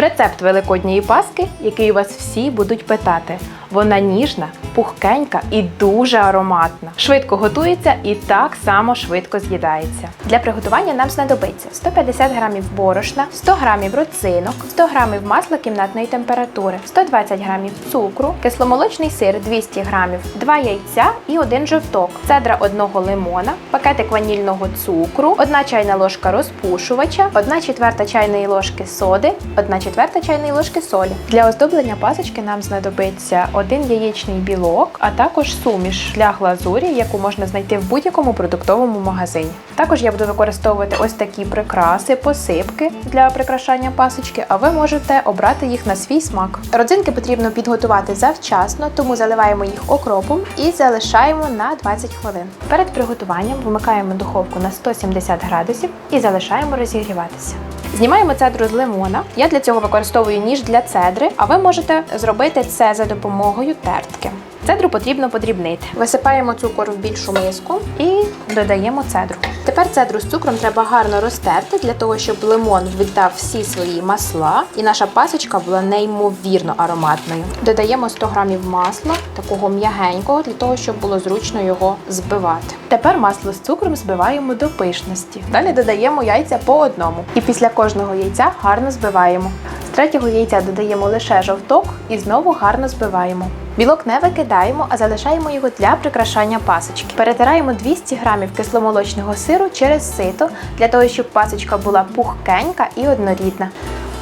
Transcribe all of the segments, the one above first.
Рецепт великодньої паски, який у вас всі будуть питати. Вона ніжна, пухкенька і дуже ароматна. Швидко готується і так само швидко з'їдається. Для приготування нам знадобиться 150 г борошна, 100 г родзинок, 100 г масла кімнатної температури, 120 г цукру, кисломолочний сир 200 г, 2 яйця і 1 жовток, цедра одного лимона, пакетик ванільного цукру, 1 чайна ложка розпушувача, 1 четверта чайної ложки соди, 1 четверта чайної ложки солі. Для оздоблення пасочки нам знадобиться один яєчний білок, а також суміш для глазурі, яку можна знайти в будь-якому продуктовому магазині. Також я буду використовувати ось такі прикраси, посипки для прикрашання пасочки, а ви можете обрати їх на свій смак. Родзинки потрібно підготувати завчасно, тому заливаємо їх окропом і залишаємо на 20 хвилин. Перед приготуванням вимикаємо духовку на 170 градусів і залишаємо розігріватися. Знімаємо цедру з лимона. Я для цього використовую ніж для цедри, а ви можете зробити це за допомогою тертки. Цедру потрібно подрібнити. Висипаємо цукор в більшу миску і додаємо цедру. Тепер цедру з цукром треба гарно розтерти для того, щоб лимон віддав всі свої масла і наша пасочка була неймовірно ароматною. Додаємо 100 грамів масла, такого м'ягенького, для того, щоб було зручно його збивати. Тепер масло з цукром збиваємо до пишності. Далі додаємо яйця по одному. І після кожного яйця гарно збиваємо. З третього яйця додаємо лише жовток і знову гарно збиваємо. Білок не викидаємо, а залишаємо його для прикрашання пасочки. Перетираємо 200 г кисломолочного сиру через сито для того, щоб пасочка була пухкенька і однорідна.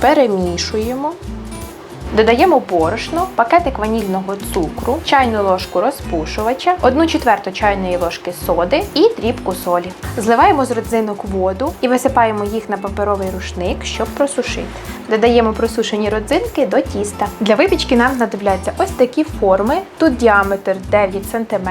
Перемішуємо. Додаємо борошно, пакетик ванільного цукру, чайну ложку розпушувача, 1 четверту чайної ложки соди і дрібку солі. Зливаємо з родзинок воду і висипаємо їх на паперовий рушник, щоб просушити. Додаємо просушені родзинки до тіста. Для випічки нам знадобляться ось такі форми. Тут діаметр 9 см.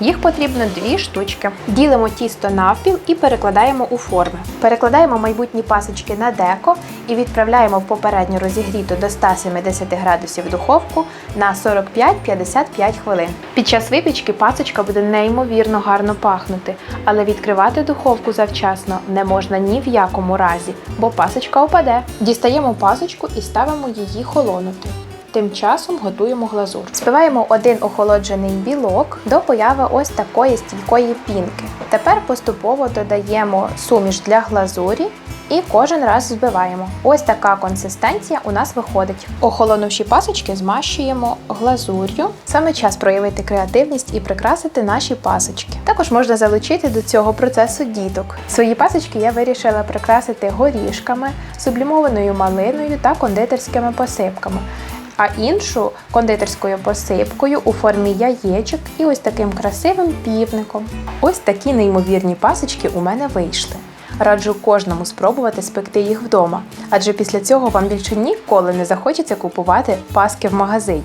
Їх потрібно дві штучки. Ділимо тісто навпіл і перекладаємо у форми. Перекладаємо майбутні пасочки на деко і відправляємо в попередньо розігріту до 170 градусів духовку на 45-55 хвилин. Під час випічки пасочка буде неймовірно гарно пахнути, але відкривати духовку завчасно не можна ні в якому разі, бо пасочка опаде. Дістаємо пасочку і ставимо її холонути. Тим часом готуємо глазур. Збиваємо один охолоджений білок до появи ось такої стійкої пінки. Тепер поступово додаємо суміш для глазурі і кожен раз збиваємо. Ось така консистенція у нас виходить. Охолонувші пасочки змащуємо глазур'ю. Саме час проявити креативність і прикрасити наші пасочки. Також можна залучити до цього процесу діток. Свої пасочки я вирішила прикрасити горішками, сублімованою малиною та кондитерськими посипками а іншу кондитерською посипкою у формі яєчок і ось таким красивим півником. Ось такі неймовірні пасочки у мене вийшли. Раджу кожному спробувати спекти їх вдома, адже після цього вам більше ніколи не захочеться купувати паски в магазині.